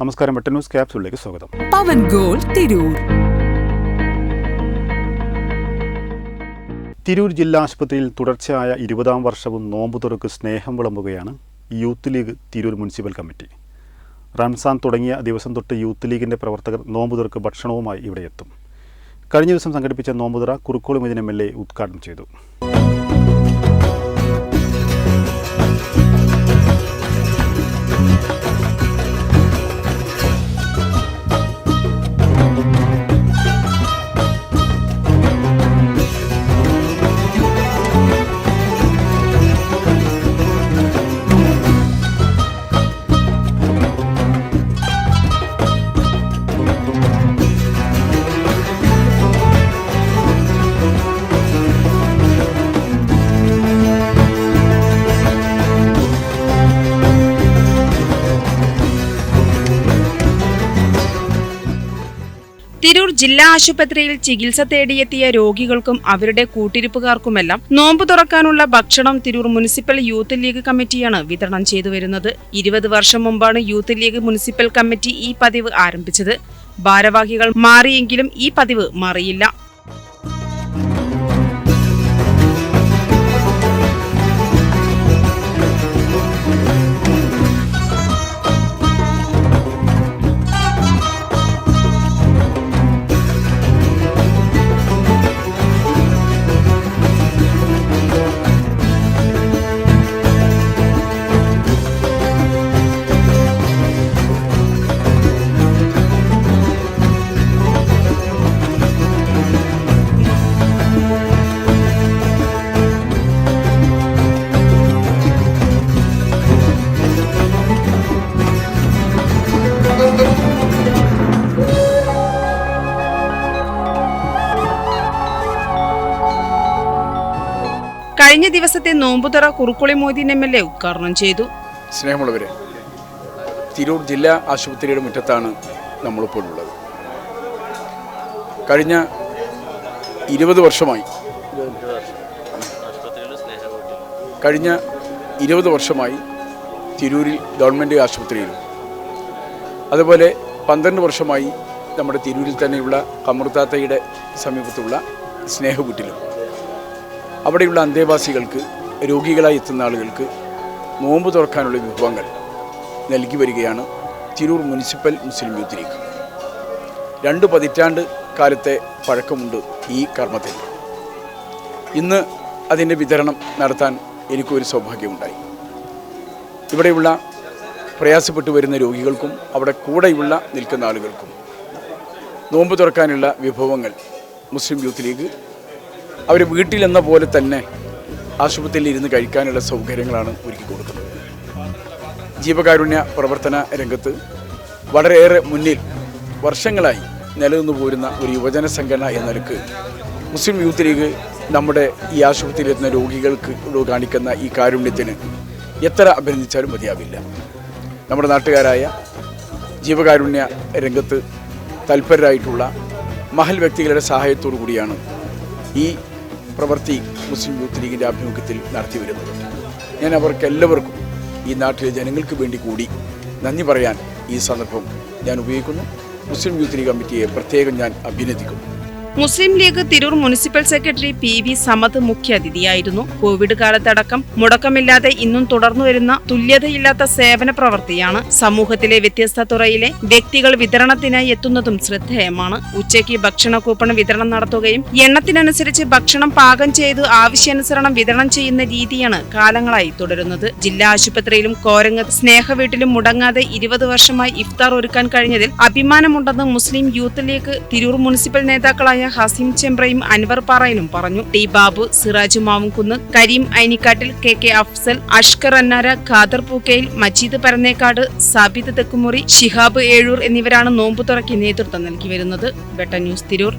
നമസ്കാരം വെട്ട ന്യൂസ് ക്യാപ്സിലേക്ക് സ്വാഗതം. പവൻ ഗോൾ തിരൂർ. തിരൂർ ജില്ലാ ആശുപത്രിയിൽ തുടർച്ചയായ ഇരുപതാം വർഷവും നോമ്പ് തുറക്ക് സ്നേഹം വിളമ്പുകയാണ് youth league Tirur municipal committee. Ramzan തുടങ്ങിയ ദിവസം തൊട്ട് യൂത്ത് ലീഗിന്റെ പ്രവർത്തകർ നോമ്പ് തുറക്ക് ഭക്ഷണവുമായി ഇവിടെ എത്തും കഴിഞ്ഞ ദിവസം സംഘടിപ്പിച്ച നോമ്പുതുറ Kurukkoli Madin M L A ഉദ്ഘാടനം ചെയ്തു. ജില്ലാ ആശുപത്രിയിൽ ചികിത്സ തേടിയെത്തിയ രോഗികൾക്കും അവരുടെ കൂട്ടിരിപ്പുകാർക്കുമെല്ലാം നോമ്പ് തുറക്കാനുള്ള ഭക്ഷണം തിരൂർ മുനിസിപ്പൽ യൂത്ത് ലീഗ് കമ്മിറ്റിയാണ് വിതരണം ചെയ്തു വരുന്നത്. ഇരുപത് വർഷം മുമ്പാണ് യൂത്ത് ലീഗ് മുനിസിപ്പൽ കമ്മിറ്റി ഈ പതിവ് ആരംഭിച്ചത്. ഭാരവാഹികൾ മാറിയെങ്കിലും ഈ പതിവ് മാറിയില്ല. കഴിഞ്ഞ ദിവസത്തെ നോമ്പുതറ Kurukkuli Modi M L A ഉദ്ഘാടനം ചെയ്തു. സ്നേഹമുള്ളവരെ തിരൂർ ജില്ലാ ആശുപത്രിയുടെ മുറ്റത്താണ് നമ്മളിപ്പോൾ ഉള്ളത്. കഴിഞ്ഞ ഇരുപത് വർഷമായി കഴിഞ്ഞ ഇരുപത് വർഷമായി തിരൂരിൽ ഗവൺമെന്റ് ആശുപത്രിയിലും. അതുപോലെ പന്ത്രണ്ട് വർഷമായി നമ്മുടെ തിരൂരിൽ തന്നെയുള്ള കമർത്താത്തയുടെ സമീപത്തുള്ള സ്നേഹവീട്ടിലും അവിടെയുള്ള അന്തേവാസികൾക്ക് രോഗികളായി എത്തുന്ന ആളുകൾക്ക് നോമ്പ് തുറക്കാനുള്ള വിഭവങ്ങൾ നൽകി വരികയാണ് Tirur municipal Muslim youth league. രണ്ട് പതിറ്റാണ്ട് കാലത്തെ പഴക്കമുണ്ട് ഈ കർമ്മത്തിൽ. ഇന്ന് അതിന്റെ വിതരണം നടത്താൻ എനിക്കൊരു സൗഭാഗ്യമുണ്ടായി. ഇവിടെയുള്ള പ്രയാസപ്പെട്ടു വരുന്ന രോഗികൾക്കും അവിടെ കൂടെയുള്ള നിൽക്കുന്ന ആളുകൾക്കും നോമ്പ് തുറക്കാനുള്ള വിഭവങ്ങൾ മുസ്ലിം യൂത്ത് ലീഗ് അവർ വീട്ടിലെന്ന പോലെ തന്നെ ആശുപത്രിയിൽ ഇരുന്ന് കഴിക്കാനുള്ള സൗകര്യങ്ങളാണ് ഒരുക്കി കൊടുക്കുന്നത്. ജീവകാരുണ്യ പ്രവർത്തന രംഗത്ത് വളരെയേറെ മുന്നിൽ വർഷങ്ങളായി നിലനിന്നു പോരുന്ന ഒരു യുവജന സംഘടന എന്ന നിലയ്ക്ക് മുസ്ലിം യൂത്ത് ലീഗ് നമ്മുടെ ഈ ആശുപത്രിയിലെത്തുന്ന രോഗികൾക്ക് കാണിക്കുന്ന ഈ കാരുണ്യത്തിന് എത്ര അഭിനന്ദിച്ചാലും മതിയാവില്ല. നമ്മുടെ നാട്ടുകാരായ ജീവകാരുണ്യ രംഗത്ത് തൽപരരായിട്ടുള്ള മഹൽ വ്യക്തികളുടെ സഹായത്തോടു കൂടിയാണ് ഈ പ്രവൃത്തി മുസ്ലിം യൂത്ത് ലീഗിന്റെ ആഭിമുഖ്യത്തിൽ നടത്തി വരുന്നത് ഞാൻ അവർക്ക് എല്ലാവർക്കും ഈ നാട്ടിലെ ജനങ്ങൾക്ക് വേണ്ടി കൂടി നന്ദി പറയാൻ ഈ സന്ദർഭം ഞാൻ ഉപയോഗിക്കുന്നു. മുസ്ലിം യൂത്ത് ലീഗ് കമ്മിറ്റിയെ പ്രത്യേകം ഞാൻ അഭിനന്ദിക്കുന്നു. Muslim League Tirur municipal secretary P V Samad മുഖ്യാതിഥിയായിരുന്നു. Covid കാലത്തടക്കം മുടക്കമില്ലാതെ ഇന്നും തുടർന്നു വരുന്ന തുല്യതയില്ലാത്ത സേവന പ്രവൃത്തിയാണ് സമൂഹത്തിലെ വ്യത്യസ്ത തുറയിലെ വ്യക്തികൾ വിതരണത്തിനായി എത്തുന്നതും ശ്രദ്ധേയമാണ്. ഉച്ചയ്ക്ക് ഭക്ഷണ കൂപ്പൺ വിതരണം നടത്തുകയും എണ്ണത്തിനനുസരിച്ച് ഭക്ഷണം പാകം ചെയ്ത് ആവശ്യാനുസരണം വിതരണം ചെയ്യുന്ന രീതിയാണ് കാലങ്ങളായി തുടരുന്നത്. ജില്ലാ ആശുപത്രിയിലും കോരങ്ങ് സ്നേഹവീട്ടിലും മുടങ്ങാതെ ഇരുപത് വർഷമായി ഇഫ്താർ ഒരുക്കാൻ കഴിഞ്ഞതിൽ അഭിമാനമുണ്ടെന്ന് Muslim youth league Tirur municipal നേതാക്കളായ ഹസീം ചെമ്പ്രയും അൻവർ പാറയിലും പറഞ്ഞു. T Babu Siraj Mavumkunnu Kareem Ainikkattil K K Afsal Ashkar Annara Khader Pookkayil Majeed Parannekkad Sabid Thekkumuri Shihab Ezhur എന്നിവരാണ് നോമ്പു തുറക്കി നേതൃത്വം നൽകി വരുന്നത്. ബെട്ട ന്യൂസ് തിരൂർ.